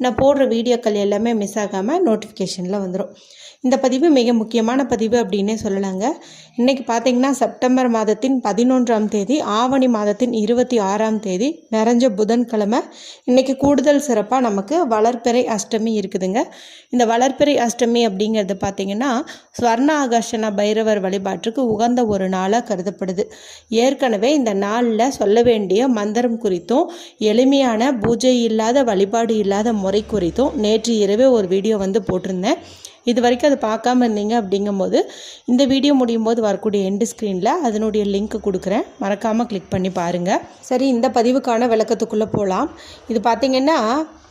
நான் போடுற வீடியோக்கள் எல்லாமே மிஸ் ஆகாமல் நோட்டிஃபிகேஷனில் வந்துடும் இந்த பதிவு மிக முக்கியமான பதிவு அப்படின்னே சொல்லலாங்க. இன்றைக்கி பார்த்தீங்கன்னா செப்டம்பர் மாதத்தின் பதினொன்றாம் தேதி ஆவணி மாதத்தின் இருபத்தி ஆறாம் தேதி நிறைஞ்ச புதன்கிழமை. இன்றைக்கி கூடுதல் சிறப்பாக நமக்கு வளர்ப்பிறை அஷ்டமி இருக்குதுங்க. இந்த வளர்ப்பிறை அஷ்டமி அப்படிங்கிறது பார்த்திங்கன்னா ஸ்வர்ண ஆகர்ஷண பைரவர் வழிபாட்டுக்கு உகந்த ஒரு நாளாக கருதப்படுது. ஏற்கனவே இந்த நாளில் சொல்ல வேண்டிய மந்திரம் குறித்தும் எளிமையான பூஜை இல்லாத வழிபாடு இல்லாத முறை குறித்தும் நேற்று இரவே ஒரு வீடியோ வந்து போட்டிருந்தேன். இது வரைக்கும் அதை பார்க்காம இருந்தீங்க அப்படிங்கும்போது இந்த வீடியோ முடியும் போது வரக்கூடிய எண்டு ஸ்க்ரீனில் அதனுடைய லிங்க் கொடுக்குறேன். மறக்காமல் கிளிக் பண்ணி பாருங்கள் சரி இந்த பதிவுக்கான விளக்கத்துக்குள்ளே போகலாம் இது பார்த்திங்கன்னா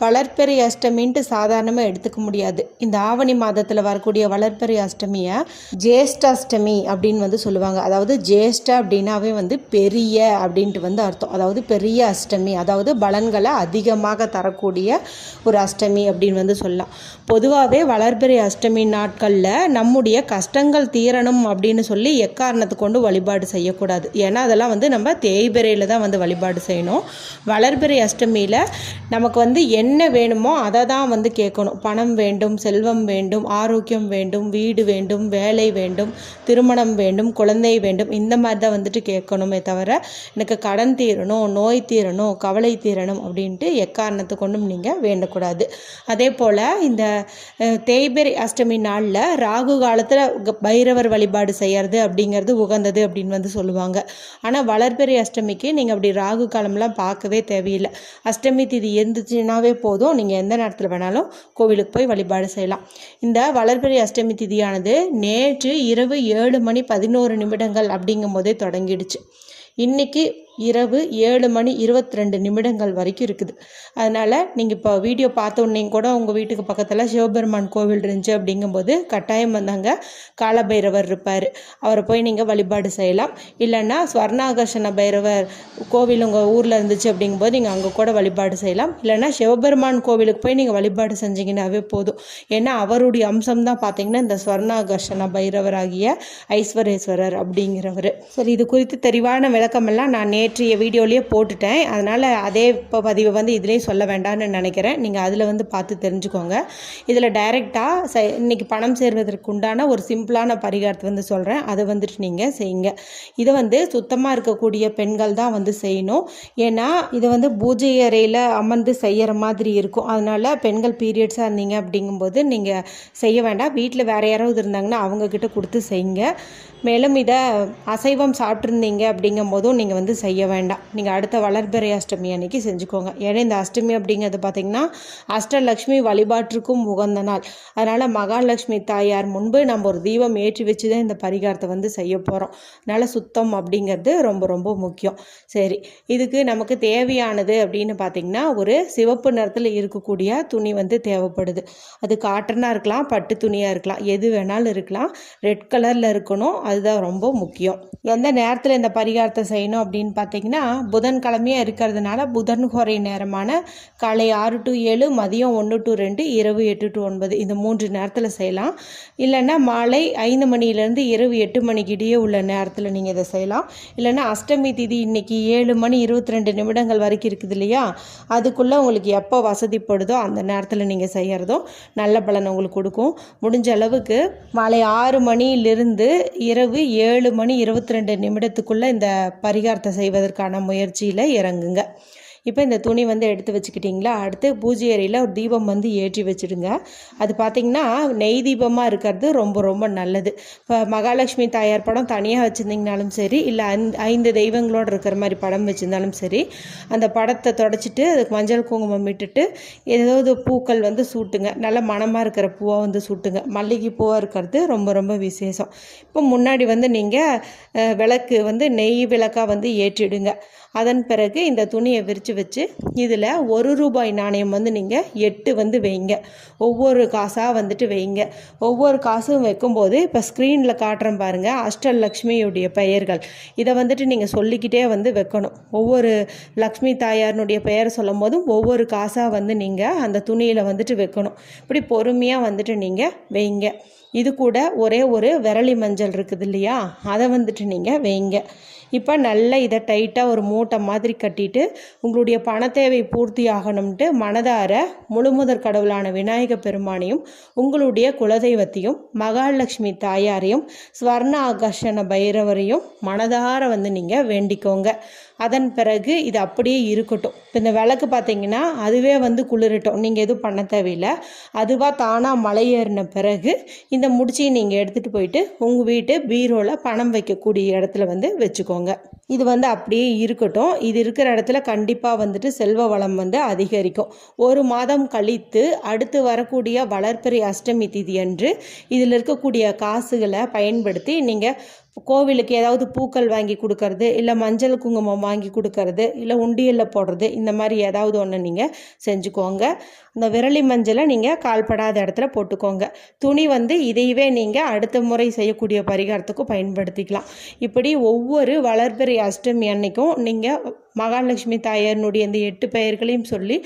வளர்ப்பெறை அஷ்டமின்ட்டு சாதாரணமாக எடுத்துக்க முடியாது. இந்த ஆவணி மாதத்தில் வரக்கூடிய வளர்ப்பெறை அஷ்டமியை ஜேஷ்டாஷ்டமி அப்படின்னு வந்து சொல்லுவாங்க. அதாவது ஜேஷ்ட அப்படின்னாவே வந்து பெரிய அப்படின்ட்டு வந்து அர்த்தம். அதாவது பெரிய அஷ்டமி அதாவது பலன்களை அதிகமாக தரக்கூடிய ஒரு அஷ்டமி அப்படின்னு வந்து சொல்லலாம். பொதுவாகவே வளர்பிறை அஷ்டமி நாட்களில் நம்முடைய கஷ்டங்கள் தீரணும் அப்படின்னு சொல்லி எக்காரணத்தை கொண்டு வழிபாடு செய்யக்கூடாது. ஏன்னா அதெல்லாம் வந்து நம்ம தேய்பிரையில் தான் வந்து வழிபாடு செய்யணும். வளர்பிறை அஷ்டமியில் நமக்கு வந்து என் என்ன வேணுமோ அதை தான் வந்து கேட்கணும். பணம் வேண்டும் செல்வம் வேண்டும் ஆரோக்கியம் வேண்டும் வீடு வேண்டும் வேலை வேண்டும் திருமணம் வேண்டும் குழந்தை வேண்டும் இந்த மாதிரி தான் வந்துட்டு கேட்கணுமே தவிர எனக்கு கடன் தீரணும் நோய் தீரணும் கவலை தீரணும் அப்படின்ட்டு எக்காரணத்தை கொண்டும் நீங்கள் வேண்டக்கூடாது. அதே போல் இந்த தேய்பெரி அஷ்டமி நாளில் ராகு காலத்தில் பைரவர் வழிபாடு செய்யறது அப்படிங்கிறது உகந்தது அப்படின்னு வந்து சொல்லுவாங்க. ஆனால் வளர்பிறை அஷ்டமிக்கு நீங்கள் அப்படி ராகு காலம்லாம் பார்க்கவே தேவையில்லை. அஷ்டமி திதி இருந்துச்சுன்னாவே போதும். நீங்கள் எந்த நேரத்தில் வேணாலும் கோவிலுக்கு போய் வழிபாடு செய்யலாம். இந்த வளர்பிறை அஷ்டமி திதியானது நேற்று இரவு ஏழு மணி பதினோரு நிமிடங்கள் அப்படிங்கும் போதே தொடங்கிடுச்சு. இன்னைக்கு இரவு ஏழு மணி இருபத்தி ரெண்டு நிமிடங்கள் வரைக்கும் இருக்குது. அதனால் நீங்கள் இப்போ வீடியோ பார்த்த உடனே கூட உங்கள் வீட்டுக்கு பக்கத்தில் சிவபெருமான் கோவில் இருந்துச்சு அப்படிங்கும்போது கட்டாயம் வந்தாங்க. காலபைரவர் இருப்பார். அவரை போய் நீங்கள் வழிபாடு செய்யலாம். இல்லைன்னா ஸ்வர்ணாகர்ஷண பைரவர் கோவில் உங்கள் ஊரில் இருந்துச்சு அப்படிங்கும்போது நீங்கள் அங்கே கூட வழிபாடு செய்யலாம். இல்லைன்னா சிவபெருமான் கோவிலுக்கு போய் நீங்கள் வழிபாடு செஞ்சீங்கன்னாவே போதும். ஏன்னா அவருடைய அம்சம் தான் பார்த்தீங்கன்னா இந்த ஸ்வர்ணாகர்ஷண பைரவர் ஆகிய ஐஸ்வரேஸ்வரர் அப்படிங்கிறவர். சரி இது குறித்து தெளிவான விளக்கமெல்லாம் நான் நேற்றைய வீடியோலேயே போட்டுட்டேன். அதனால் அதே இப்போ பதிவை வந்து இதுலேயும் சொல்ல வேண்டாம்னு நினைக்கிறேன். நீங்கள் அதில் வந்து பார்த்து தெரிஞ்சுக்கோங்க. இதில் டைரெக்டாக ச இன்னைக்கு பணம் சேர்வதற்கு உண்டான ஒரு சிம்பிளான பரிகாரத்தை வந்து சொல்கிறேன் அதை வந்துட்டு நீங்கள் செய்யுங்க. இதை வந்து சுத்தமாக இருக்கக்கூடிய பெண்கள் தான் வந்து செய்யணும். ஏன்னா இதை வந்து பூஜை அறையில் அமர்ந்து செய்கிற மாதிரி இருக்கும். அதனால் பெண்கள் பீரியட்ஸாக இருந்தீங்க அப்படிங்கும்போது நீங்கள் செய்ய வேண்டாம். வீட்டில் வேறு யாராவது இருந்தாங்கன்னா அவங்கக்கிட்ட கொடுத்து செய்யுங்க. மேலும் இதை அசைவம் சாப்பிட்ருந்தீங்க அப்படிங்கும் போதும் நீங்கள் வந்து செய்ய செய்ய வேண்டாம். நீங்கள் அடுத்த வளர்பிறை அஷ்டமி அன்னைக்கு செஞ்சுக்கோங்க. ஏன்னா இந்த அஷ்டமி அப்படிங்கிறது பார்த்திங்கன்னா அஷ்டலக்ஷ்மி வழிபாட்டிற்கும் உகந்த நாள். அதனால் மகாலட்சுமி தாயார் முன்பு நம்ம ஒரு தீபம் ஏற்றி வச்சு தான் இந்த பரிகாரத்தை வந்து செய்ய போகிறோம் அதனால் சுத்தம் அப்படிங்கிறது ரொம்ப ரொம்ப முக்கியம். சரி இதுக்கு நமக்கு தேவையானது அப்படின்னு பார்த்திங்கன்னா ஒரு சிவப்பு நிறத்தில் இருக்கக்கூடிய துணி வந்து தேவைப்படுது. அது காட்டனாக இருக்கலாம் பட்டு துணியாக இருக்கலாம் எது வேணாலும் இருக்கலாம். ரெட் கலரில் இருக்கணும் அதுதான் ரொம்ப முக்கியம். எந்த நேரத்தில் இந்த பரிகாரத்தை செய்யணும் அப்படின்னு பார்த்தீங்கன்னா புதன்கிழமையாக இருக்கிறதுனால புதன் குறை நேரமான காலை ஆறு டு ஏழு மதியம் ஒன்று டு ரெண்டு இரவு எட்டு டு ஒன்பது இந்த மூன்று நேரத்தில் செய்யலாம். இல்லைன்னா மாலை ஐந்து மணிலேருந்து இரவு எட்டு மணிக்கு இடையே உள்ள நேரத்தில் நீங்கள் இதை செய்யலாம். இல்லைன்னா அஷ்டமி திதி இன்னைக்கு ஏழு மணி இருபத்தி ரெண்டு நிமிடங்கள் வரைக்கும் இருக்குது இல்லையா? அதுக்குள்ளே உங்களுக்கு எப்போ வசதிப்படுதோ அந்த நேரத்தில் நீங்கள் செய்கிறதும் நல்ல பலன் உங்களுக்கு கொடுக்கும். முடிஞ்ச அளவுக்கு மாலை ஆறு மணியிலிருந்து இரவு ஏழு மணி இருபத்தி ரெண்டு நிமிடத்துக்குள்ளே இந்த பரிகாரத்தை செய்வதற்கான முயற்சியில் இறங்குங்க. இப்போ இந்த துணி வந்து எடுத்து வச்சுக்கிட்டிங்களா? அடுத்து பூஜை அறையில் ஒரு தீபம் வந்து ஏற்றி வச்சுடுங்க. அது பார்த்திங்கன்னா நெய் தீபமாக இருக்கிறது ரொம்ப ரொம்ப நல்லது. இப்போ மகாலட்சுமி தாயார் படம் தனியாக வச்சுருந்தீங்கனாலும் சரி இல்லை ஐந்து ஐந்து தெய்வங்களோடு இருக்கிற மாதிரி படம் வச்சுருந்தாலும் சரி அந்த படத்தை தொடச்சிட்டு அதுக்கு மஞ்சள் குங்குமம் விட்டுட்டு ஏதாவது பூக்கள் வந்து சூட்டுங்க. நல்ல மணமாக இருக்கிற பூவாக வந்து சூட்டுங்க. மல்லிகை பூவாக இருக்கிறது ரொம்ப ரொம்ப விசேஷம். இப்போ முன்னாடி வந்து நீங்கள் விளக்கு வந்து நெய் விளக்காக வந்து ஏற்றிடுங்க. அதன் பிறகு இந்த துணியை விரித்து வச்சு இதில் ஒரு ரூபாய் நாணயம் வந்து நீங்கள் எட்டு வந்து வைங்க. ஒவ்வொரு காசாக வந்துட்டு வைங்க. ஒவ்வொரு காசும் வைக்கும்போது இப்போ ஸ்க்ரீனில் காட்டுறேன் பாருங்கள் அஷ்டலக்ஷ்மியுடைய பெயர்கள். இதை வந்துட்டு நீங்கள் சொல்லிக்கிட்டே வந்து வைக்கணும். ஒவ்வொரு லக்ஷ்மி தாயாரினுடைய பெயர் சொல்லும் போதும் ஒவ்வொரு காசாக வந்து நீங்கள் அந்த துணியில் வந்துட்டு வைக்கணும். இப்படி பொறுமையாக வந்துட்டு நீங்கள் வைங்க. இது கூட ஒரே ஒரு விரலி மஞ்சள் இருக்குது இல்லையா? அதை வந்துட்டு நீங்கள் வைங்க. இப்போ நல்லா இதை டைட்டாக ஒரு மூட்டை மாதிரி கட்டிட்டு உங்களுடைய பண தேவை பூர்த்தி ஆகணும்ட்டு மனதார முழுமுதற் கடவுளான விநாயக பெருமானையும் உங்களுடைய குலதெய்வத்தையும் மகாலட்சுமி தாயாரையும் ஸ்வர்ண ஆகர்ஷண பைரவரையும் மனதார வந்து நீங்கள் வேண்டிக்கோங்க. அதன் பிறகு இது அப்படியே இருக்கட்டும். இப்போ இந்த விளக்கு பார்த்தீங்கன்னா அதுவே வந்து குளிரட்டும். நீங்கள் எதுவும் பண்ண தேவையில்லை. அதுவாக தானாக மலை ஏறின பிறகு இந்த முடிச்சியை நீங்கள் எடுத்துகிட்டு போயிட்டு உங்கள் வீட்டு பீரோவில் பணம் வைக்கக்கூடிய இடத்துல வந்து வச்சுக்கோங்க. இது வந்து அப்படியே இருக்கட்டும். இது இருக்கிற இடத்துல கண்டிப்பாக வந்துட்டு செல்வ வளம் வந்து அதிகரிக்கும். ஒரு மாதம் கழித்து அடுத்து வரக்கூடிய வளர்ப்பிறை அஷ்டமி திதி அன்று இதில் இருக்கக்கூடிய காசுகளை பயன்படுத்தி நீங்கள் கோவிலுக்கு ஏதாவது பூக்கள் வாங்கி கொடுக்கறது இல்லை மஞ்சள் குங்குமம் வாங்கி கொடுக்கறது இல்லை உண்டியலில் போடுறது இந்த மாதிரி ஏதாவது ஒன்று நீங்கள் செஞ்சுக்கோங்க. இந்த விரலி மஞ்சளை நீங்கள் கால்படாத இடத்துல போட்டுக்கோங்க. துணி வந்து இதையவே நீங்கள் அடுத்த முறை செய்யக்கூடிய பரிகாரத்துக்கும் பயன்படுத்திக்கலாம். இப்படி ஒவ்வொரு வளர்பிறை அஷ்டமி அன்னைக்கும் நீங்கள் மகாலட்சுமி தாயாரினுடைய இந்த எட்டு பெயர்களையும் சொல்லி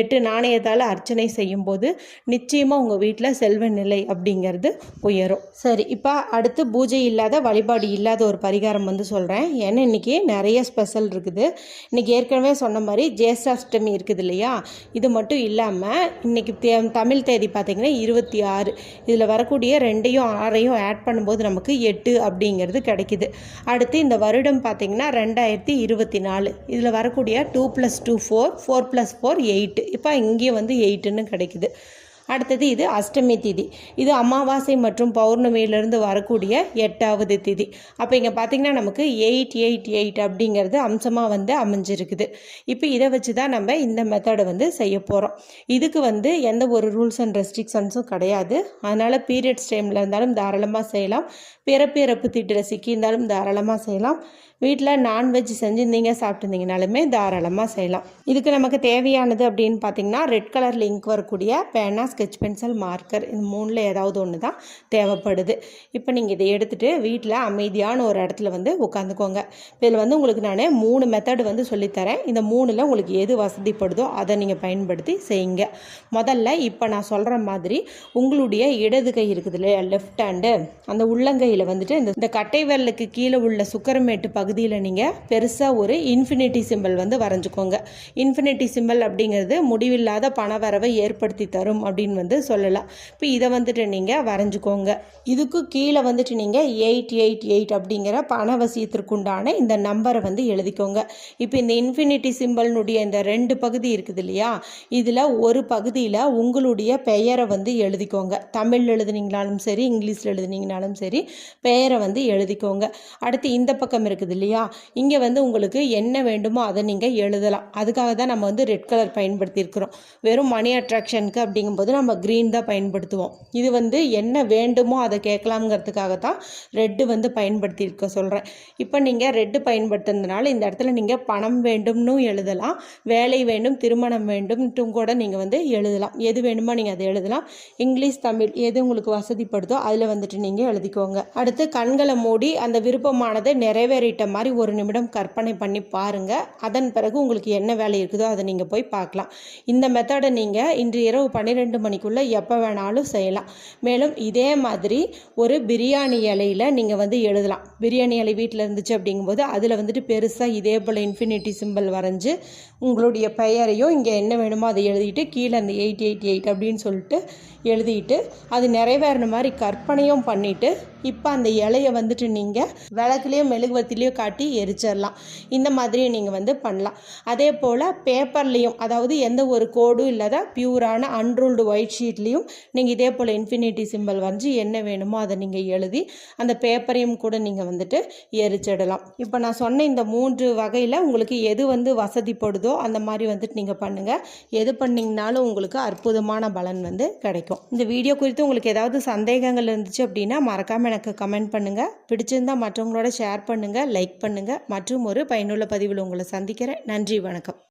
எட்டு நாணயத்தால் அர்ச்சனை செய்யும்போது நிச்சயமாக உங்கள் வீட்டில் செல்வ நிலை அப்படிங்கிறது உயரும். சரி இப்போ அடுத்து பூஜை இல்லாத வழிபாடு இல்லாத ஒரு பரிகாரம் வந்து சொல்கிறேன் ஏன்னா இன்றைக்கி நிறைய ஸ்பெஷல் இருக்குது. இன்றைக்கி ஏற்கனவே சொன்ன மாதிரி ஜேஷ்டாஷ்டமி இருக்குது இல்லையா? இது மட்டும் இல்லாமல் இன்றைக்கி தே தமிழ் தேதி பார்த்திங்கன்னா இருபத்தி ஆறு. இதில் வரக்கூடிய ரெண்டையும் ஆறையும் ஆட் பண்ணும்போது நமக்கு எட்டு அப்படிங்கிறது கிடைக்குது. அடுத்து இந்த வருடம் பார்த்திங்கன்னா ரெண்டாயிரத்தி இருபத்தி நாலு. இதில் வரக்கூடிய two plus two four four plus four eight இப்போ இங்கே வந்து எயிட்டுன்னு கிடைக்குது. அடுத்தது இது அஷ்டமி திதி. இது அமாவாசை மற்றும் பௌர்ணமியிலிருந்து வரக்கூடிய எட்டாவது திதி. அப்போ இங்கே பார்த்தீங்கன்னா நமக்கு எயிட் எயிட் எயிட் அப்படிங்கிறது அம்சமாக வந்து அமைஞ்சிருக்குது. இப்போ இதை வச்சு தான் நம்ம இந்த மெத்தடை வந்து செய்ய போகிறோம் இதுக்கு வந்து எந்த ஒரு ரூல்ஸ் அண்ட் ரெஸ்ட்ரிக்ஷன்ஸும் கிடையாது. அதனால் பீரியட்ஸ் டைமில் இருந்தாலும் தாராளமாக செய்யலாம். பிறப்பிறப்பு திட்டில் சிக்கியிருந்தாலும் தாராளமாக செய்யலாம். வீட்டில் நான்வெஜ் செஞ்சுருந்தீங்க சாப்பிட்டுருந்தீங்கனாலுமே தாராளமாக செய்யலாம். இதுக்கு நமக்கு தேவையானது அப்படின்னு பார்த்தீங்கன்னா ரெட் கலர் லிங்க் வரக்கூடிய பேனா ஸ்கெச் பென்சில் மார்க்கர் இந்த மூணில் ஏதாவது ஒன்று தான் தேவைப்படுது. இப்போ நீங்கள் இதை எடுத்துகிட்டு வீட்டில் அமைதியான ஒரு இடத்துல வந்து உட்காந்துக்கோங்க இதில் வந்து உங்களுக்கு நான் மூணு மெத்தடு வந்து சொல்லித்தரேன். இந்த மூணில் உங்களுக்கு எது வசதிப்படுதோ அதை நீங்கள் பயன்படுத்தி செய்யுங்க. முதல்ல இப்போ நான் சொல்கிற மாதிரி உங்களுடைய இடது கை இருக்குது இல்லையா? லெஃப்ட் ஹேண்டு அந்த உள்ளங்கையில் வந்துட்டு இந்த இந்த கட்டை விரலுக்கு கீழே உள்ள சுக்கரமேட்டு பகுதியில் நீங்கள் பெருசாக ஒரு இன்ஃபினிட்டி சிம்பிள் வந்து வரைஞ்சிக்கோங்க. இன்ஃபினிட்டி சிம்பிள் அப்படிங்கிறது முடிவில்லாத பணவரவை ஏற்படுத்தி தரும் அப்படின்னு வந்து சொல்லலாம். இப்போ இதை வந்துட்டு நீங்கள் வரைஞ்சிக்கோங்க. இதுக்கு கீழே வந்துட்டு நீங்கள் எயிட் எயிட் எயிட் அப்படிங்கிற பணவசியத்திற்குண்டான இந்த நம்பரை வந்து எழுதிக்கோங்க. இப்போ இந்த இன்ஃபினிட்டி சிம்பிள்னுடைய இந்த ரெண்டு பகுதி இருக்குது இல்லையா? இதில் ஒரு பகுதியில் உங்களுடைய பெயரை வந்து எழுதிக்கோங்க. தமிழ் எழுதுனீங்கனாலும் சரி இங்கிலீஷில் எழுதுனீங்கனாலும் சரி பெயரை வந்து எழுதிக்கோங்க. அடுத்து இந்த பக்கம் இருக்குது இல்லையா? இங்கே வந்து உங்களுக்கு என்ன வேண்டுமோ அதை நீங்கள் எழுதலாம். அதுக்காக தான் நம்ம வந்து ரெட் கலர் பயன்படுத்தியிருக்கிறோம். வெறும் மணி அட்ராக்ஷனுக்கு அப்படிங்கும்போது நம்ம க்ரீன் தான் பயன்படுத்துவோம். இது வந்து என்ன வேண்டுமோ அதை கேட்கலாம்ங்கிறதுக்காக தான் ரெட்டு வந்து பயன்படுத்தியிருக்க சொல்கிறேன் இப்போ நீங்கள் ரெட்டு பயன்படுத்துனதுனால இந்த இடத்துல நீங்கள் பணம் வேண்டும்னு எழுதலாம். வேலை வேண்டும் திருமணம் வேண்டும்ட்டும் கூட நீங்கள் வந்து எழுதலாம். எது வேணுமோ நீங்கள் அதை எழுதலாம். இங்கிலீஷ் தமிழ் எது உங்களுக்கு வசதிப்படுதோ அதில் வந்துட்டு நீங்கள் எழுதிக்கோங்க. அடுத்து கண்களை மூடி அந்த விருப்பமானதை நிறைவேறிட்ட மாதிரி ஒரு நிமிடம் கற்பனை பண்ணி பாருங்கள் அதன் பிறகு உங்களுக்கு என்ன வேலை இருக்குதோ அதை நீங்கள் போய் பார்க்கலாம். இந்த மெத்தடை நீங்கள் இன்று இரவு பன்னிரெண்டு மணிக்குள்ளே எப்போ வேணாலும் செய்யலாம். மேலும் இதே மாதிரி ஒரு பிரியாணி இலையில் நீங்கள் வந்து எழுதலாம். பிரியாணி இலை வீட்டில் இருந்துச்சு அப்படிங்கும்போது அதில் வந்துட்டு பெருசாக இதே போல் இன்ஃபினிட்டி சிம்பிள் வரைஞ்சி உங்களுடைய பெயரையும் இங்கே என்ன வேணுமோ அதை எழுதிட்டு கீழே அந்த எயிட் எயிட் எயிட் அப்படின்னு சொல்லிட்டு எழுதிட்டு அது நிறைவேறின மாதிரி கற்பனையும் பண்ணிவிட்டு இப்போ அந்த இலையை வந்துட்டு நீங்கள் விளக்குலேயோ மெழுகுவத்திலையோ காட்டி எரிச்சிடலாம். இந்த மாதிரி நீங்கள் வந்து பண்ணலாம். அதே போல் பேப்பர்லேயும் அதாவது எந்த ஒரு கோடும் இல்லாத பியூரான அன்ரூல்டு ஒயிட் ஷீட்லேயும் நீங்கள் இதே போல் இன்ஃபினிட்டி சிம்பிள் வரைஞ்சி என்ன வேணுமோ அதை நீங்கள் எழுதி அந்த பேப்பரையும் கூட நீங்கள் வந்துட்டு எரிச்சிடலாம். இப்போ நான் சொன்ன இந்த மூன்று வகையில் உங்களுக்கு எது வந்து வசதிப்படுதோ அந்த மாதிரி வந்துட்டு நீங்கள் பண்ணுங்கள் எது பண்ணிங்கனாலும் உங்களுக்கு அற்புதமான பலன் வந்து கிடைக்கும். இந்த வீடியோ குறித்து உங்களுக்கு ஏதாவது சந்தேகங்கள் இருந்துச்சு அப்படின்னா மறக்காமல் எனக்கு கமெண்ட் பண்ணுங்கள் பிடிச்சிருந்தா மற்றவங்களோட ஷேர் பண்ணுங்கள் லைக் பண்ணுங்கள் மற்றும் ஒரு பயனுள்ள பதிவில் உங்களை சந்திக்கிறேன். நன்றி வணக்கம்.